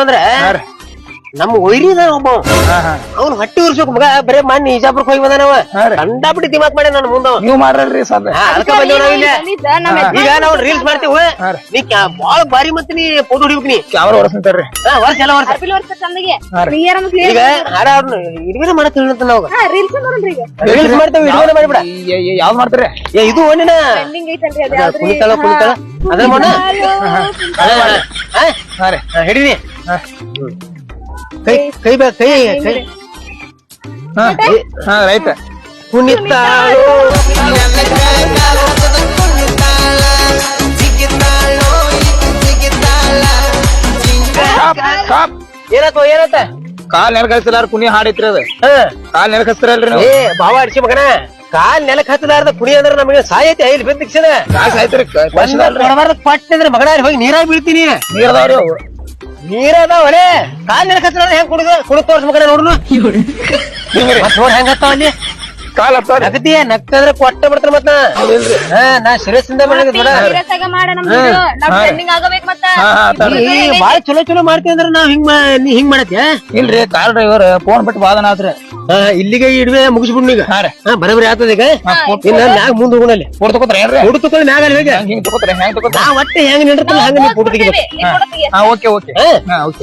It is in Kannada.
ಅಂದ್ರ ನಮ್ ಒಯ್ರಿದ ಒಬ್ಬ. ಅವ್ನು ಹಟ್ಟಿ ಉರ್ಸೋಕ್ ಮಗ. ಬರೇ ಮನ್ ಈಜಾಪುರಕ್ ಹೋಗಿ ಬಂದಾನವ ಕಂಡಾಬಿಟ್ಟು ದಿಮಾಕ್ ಮಾಡ್ಯ ನನ್ನ ಮುಂದ ನೀವು ಮಾಡ್ರಲ್ರಿ ಅದಕ್ಕ ಈಗ ನಾವು ರೀಲ್ಸ್ ಮಾಡ್ತೇವ. ನೀ ಬಾಳ ಬಾರಿ ಮತ್ ನೀ ಫೋಟೋ ಹೊಡಿಬೇಕು ನೀ. ಕ್ಯಾಮ್ರಾ ಹೊರಸ್ತಾರ್ರಿ ವರ್ಷ ಎಲ್ಲ ವರ್ಷ. ಅರ್ಬಿಲ್ ವರ್ಷ ಚಂದಗೆ. ಕ್ಲಿಯರ್ ಕ್ಲಿಯರ್ ಈಗ ಅವ್ರನ್ನ ನಾವು. ರೀಲ್ಸ್ ಮಾಡ್ತೇವೆ ಮಾಡಿಬಿಡ. ಯಾವ್ದು ಮಾಡ್ತಾರೆ? ಏ ಇದು ಓನಿನ ಕುಣಿತಾಳ ಕುಣಿತಾಳ. ಅದ್ರ ಮಾಡ. ಹಾ ರೀ. ಹಾ. ಕೈ ಕೈ ಬಾ ಕೈ ಕೈ. ಹಾ ಹಾ ರೈತ. ಕುಣಿತಾಳು. ಕಾಪ್ ಕಾಪ್. ಏನತ್ತ ಏನತ್ತ? ಕಾಲ್ ನೆಲಕ್ ಹಚ್ಚಿಲಾರ ಕುಣಿ ಹಾಡೈತ್ರಿ ಅದ. ಹಾ. ಕಾಲ್ ನೆಲಕ್ ಹಚ್ತಿರಲ್ರಿ ನೀವು. ಏ ಬಾವ ಅಡಿಸಿ ಮಗನ. ಕಾಲ್ ನೆಲಕ್ ಹತ್ತಲಾರ್ದ ಕುಡಿ ಅಂದ್ರೆ ನಮಗೆ ಸಾಯೈತಿ ಐದು ಬಿದ್ದ ತಕ್ಷಣ ಆಯ್ತ್ರಿ ಕೊಡಬಾರ್ದ ಪಟ್ಟ ಅಂದ್ರೆ ಮಗನ ಹೋಗಿ ನೀರಾಗಿ ಬೀಳ್ತೀನಿ. ನೀರದವ್ರಿ ಅವು. ಕಾಲ್ ನೆಲಕ್ ಹತ್ತಲಾರ್ದ ಹೆಂಗ್ ಕುಡಿದ ಕುಡಿದ ತೋರ್ಸ್ ಮಗನ ನೋಡುನು. ಹೆಂಗ್ ಹತ್ತಾವ ಅಲ್ಲಿ. ಕಾಲ್ ನಕ್ಕಂದ್ರೆ ಕೊಟ್ಟ ಬಿಡ್ತಾರ ಮತ್ತ. ಹಾ ನಾ ಶಿರಸ್ಸಿಂದ ಮಾಡಿದ್ ಬಿಡ. ಸೀರಿಯಸ್ ಮಾಡ ನಮ್ video. ಟ್ರೆಂಡಿಂಗ್ ಆಗಬೇಕು ಮತ್ತ. ಬಾಳ ಚಲೋ ಚಲೋ ಮಾಡ್ತೀವಿ ಅಂದ್ರೆ ನಾವ್ ಹಿಂಗ್ ಮಾ- ನೀ ಹಿಂಗ್ ಮಾಡತ್ಯಾ ಇಲ್ರಿ ಕಾರ್ ಡ್ರೈವರ್ ಫೋನ್ ಬಿಟ್ಟು ಬಾದನ ಆತ್ರಿ. ಹಾ, ಇಲ್ಲಿಗೆ ಇಡ್ವೆ ಮುಗಿಸ್ಬಿಡ್ ಈಗ ಹಾ ರೀ. ಹಾ ಬರಬರಿ ಆಗ್ತದ ಈಗ. ಇನ್ನ ಮ್ಯಾಗ ಮುಂದ್ ಹೋಗೋಣಲ್ಲಿ. ಫೋಟೋ ತಗೋತಾರ ಏನ್ರಿ? ಹುಡು ತಕೊಳ್ಳಿ ಮ್ಯಾಗ ಅಲ್ಲಿ ಹೋಗಿ. ಹಿಂಗ್ ತಗೋತಾರ ಹೆಂಗ್ ತಗೋತಾರ? ನಾ ಒಟ್ಟೆ ಹೆಂಗ್ ನಿಂಡಿರ್ತಾನ ಹಂಗ ನೀ ಫೋಟೋ ತೆಗಿಬೇಕು. ಈ photo ತೆಗಿ. ಹಾ ಓಕೆ ಓಕೆ. ಹಾ. ಹಾ ಓಕೆ.